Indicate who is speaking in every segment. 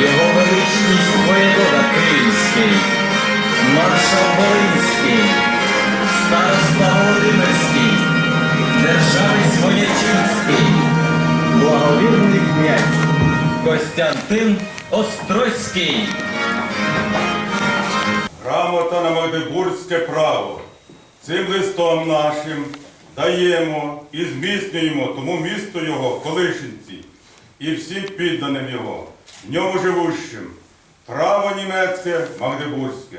Speaker 1: Його величність воєвода Київський, маршал Волинський, староста Володимирський, державець Воячинський, благовірний князь Костянтин Острозький.
Speaker 2: Грамота на Магдебурзьке право. Цим листом нашим даємо і зміцнюємо тому місту його, колишенці, і всім підданим його, в ньому живущим. Право німецьке, Магдебурзьке.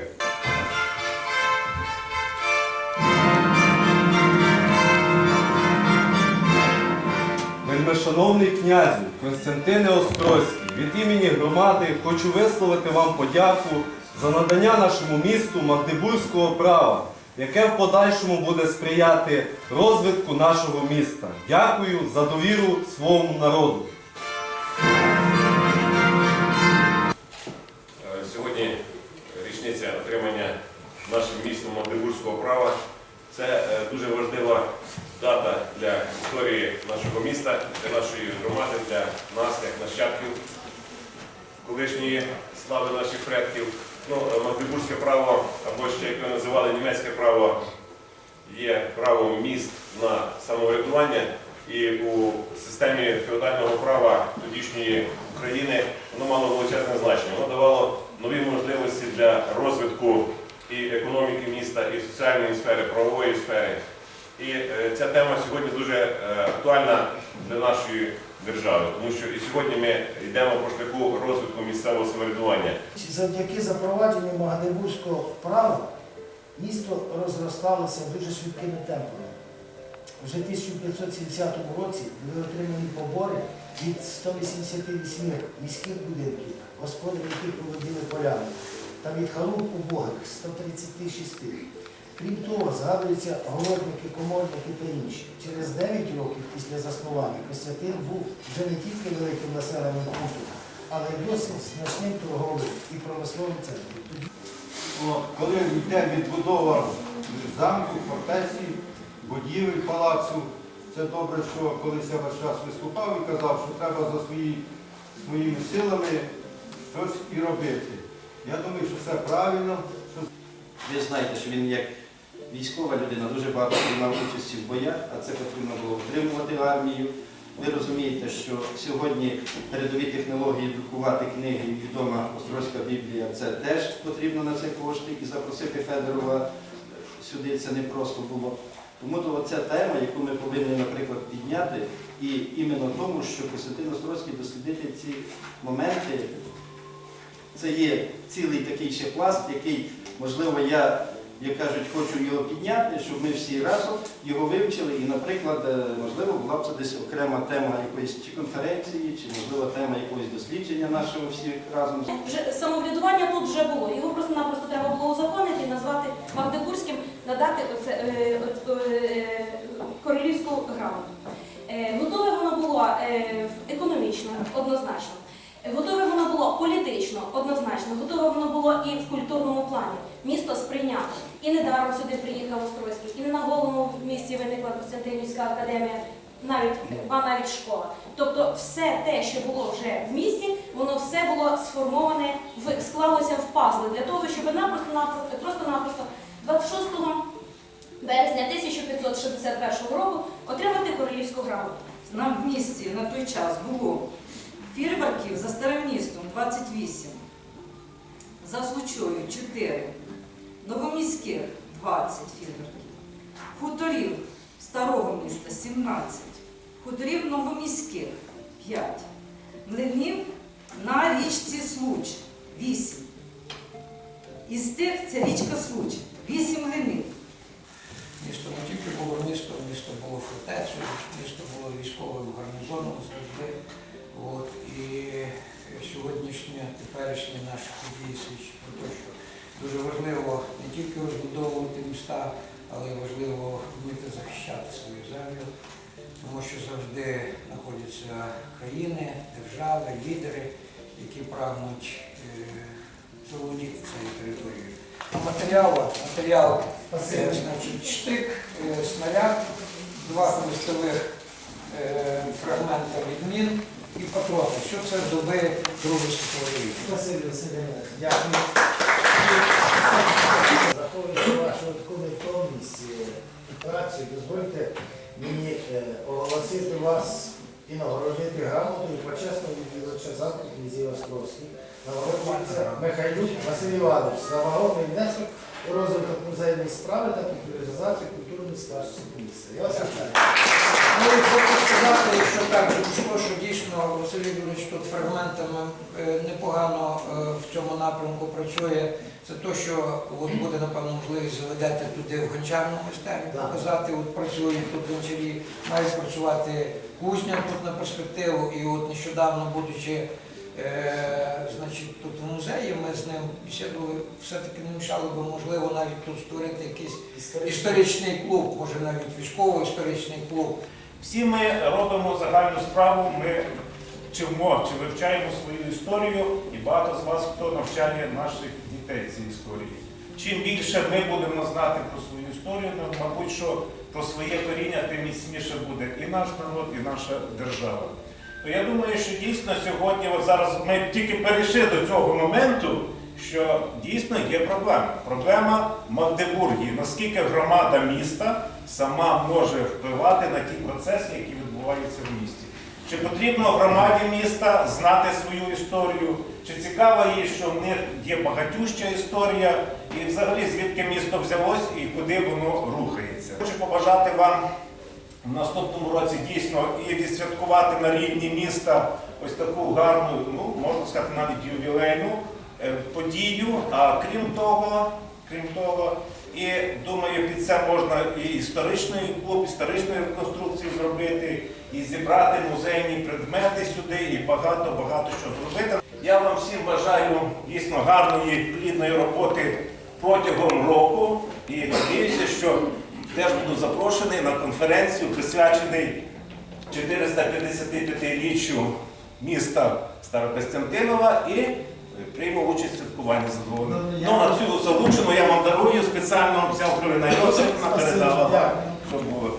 Speaker 3: Вельмишановний князю Константине Острозький, від імені громади хочу висловити вам подяку за надання нашому місту Магдебурзького права, яке в подальшому буде сприяти розвитку нашого міста. Дякую за довіру своєму народу.
Speaker 4: Нашим містом Магдебурзького права. Це е, дуже важлива дата для історії нашого міста, для нашої громади, для нас, як нащадків колишньої слави наших предків. Ну, е, Магдебурзьке право, або ще як його називали німецьке право, є правом міст на самоврядування. І у системі феодального права тодішньої України воно мало величезне значення. Воно давало нові можливості для розвитку і економіки міста, і соціальної сфери, правової сфери. І е, ця тема сьогодні дуже е, актуальна для нашої держави, тому що і сьогодні ми йдемо по шляху розвитку місцевого самоврядування.
Speaker 5: Завдяки запровадженню Магдебурзького права місто розросталося дуже швидкими темпами. Вже в 1570 році були отримані побори від 188 міських будинків, господарі яких володіли полями, та від халуп убогих 136. Крім того, згадуються городники, коморники та інші. Через 9 років після заснування Костянтин був вже не тільки великим населеним пунктом, але й досить значним торговим і промисловим центром.
Speaker 6: Коли йде відбудова замку, фортеці, будівель палацу, це добре, що колись я весь час виступав і казав, що треба за свої, своїми силами щось і робити. Я думаю, що це правильно,
Speaker 7: Ви знаєте, що він як військова людина дуже багато приймав участі в боях, а це потрібно було втримувати армію. Ви розумієте, що сьогодні передові технології друкувати книги відома Острозька Біблія, це теж потрібно на це кошти. І запросити Федорова сюди це не просто було. Тому то ця тема, яку ми повинні, наприклад, підняти, і іменно тому, що Костянтин Острозький дослідити ці моменти, це є цілий такий ще пласт, який, можливо, я, як кажуть, хочу його підняти, щоб ми всі разом його вивчили. І, наприклад, е, можливо, була б це десь окрема тема якоїсь чи конференції, чи можливо тема якогось дослідження нашого всіх разом.
Speaker 8: Вже самоврядування тут вже було. Його просто-напросто треба було узаконити і назвати Магдебурзьким, надати оце, е, е, королівську грамоту. Е, готове воно було е, економічно, однозначно. Готове воно було політично, однозначно. Готове воно було і в культурному плані. Місто сприйнято. І недаром сюди приїхав Острозький, і не на голому в місті виникла Костянтинівська академія, навіть а навіть школа. Тобто все те, що було вже в місті, воно все було сформоване, в- склалося в пазли для того, щоб напросто-напросто, просто-напросто 26 березня 1561 року отримати королівську грамоту.
Speaker 9: Нам в місті на той час було фірварків за старим містом 28, за Случою 4, новоміських 20 фірварків, хуторів старого міста 17, хуторів новоміських 5, млинів на річці Случ 8. Із тих це річка Случ, 8 млинів.
Speaker 10: Місто не тільки було місто, місто було фортецею, місто було військовим гарнізоном завжди. Теперішнє наші події свідчать про те, що дуже важливо не тільки розбудовувати міста, але важливо вміти захищати свою землю, тому що завжди знаходяться країни, держави, лідери, які прагнуть е, заволодіти цією територією. Матеріал, матеріал значить, штик, е, снаряд, два хвостових е, фрагмента від мін і патрони. Що це доби Другої світової війни.
Speaker 5: Василь Васильович, дякую. Враховуючи вашу таку невтомність е, працю, дозвольте мені е, оголосити вас і нагородити грамотою почесного відвідувача замку князів Островських. Нагороджується Михайлюк Василь Іванович вагомий внесок розвиток музейної справи та популяризацію культурної спадщини міста. Я вас вітаю.
Speaker 10: Ну хочу сказати, що так вийшло, що дійсно Василь Юрійович тут фрагментами е, непогано е, в цьому напрямку працює. Це те, що от буде, напевно, можливість заведете туди в гончарну майстерню, показати, от працюють тут гончарі, має працювати кузня тут на перспективу. І от нещодавно, будучи е, значить, тут в музеї, ми з ним все-таки не мішало би, можливо, навіть тут створити якийсь історичний клуб, може навіть військово-історичний клуб.
Speaker 11: Всі ми робимо загальну справу, ми вчимо чи вивчаємо свою історію, і багато з вас хто навчає наших дітей цій історії. Чим більше ми будемо знати про свою історію, ну, мабуть, що про своє коріння, тим міцніше буде і наш народ, і наша держава. То я думаю, що дійсно сьогодні, от зараз ми тільки перейшли до цього моменту, що дійсно є проблема. Проблема Магдебургії. Наскільки громада міста сама може впливати на ті процеси, які відбуваються в місті. Чи потрібно громаді міста знати свою історію? Чи цікаво їй, що в них є багатюща історія, і взагалі звідки місто взялось і куди воно рухається? Хочу побажати вам в наступному році дійсно і відсвяткувати на рівні міста ось таку гарну, ну можна сказати, навіть ювілейну е, подію. А крім того, крім того, і думаю, під це можна і історичний клуб, історичної реконструкції зробити, і зібрати музейні предмети сюди, і багато багато що зробити. Я вам всім бажаю дійсно гарної, плідної роботи протягом року і надіюся, що теж буду запрошений на конференцію, присвячений 455-річчю міста Старокостянтинова і прийму участь в святкуванні задоволення. Ну, а цю залучену я вам дарую спеціально взяв Кровина Йосипівна, передала, щоб було.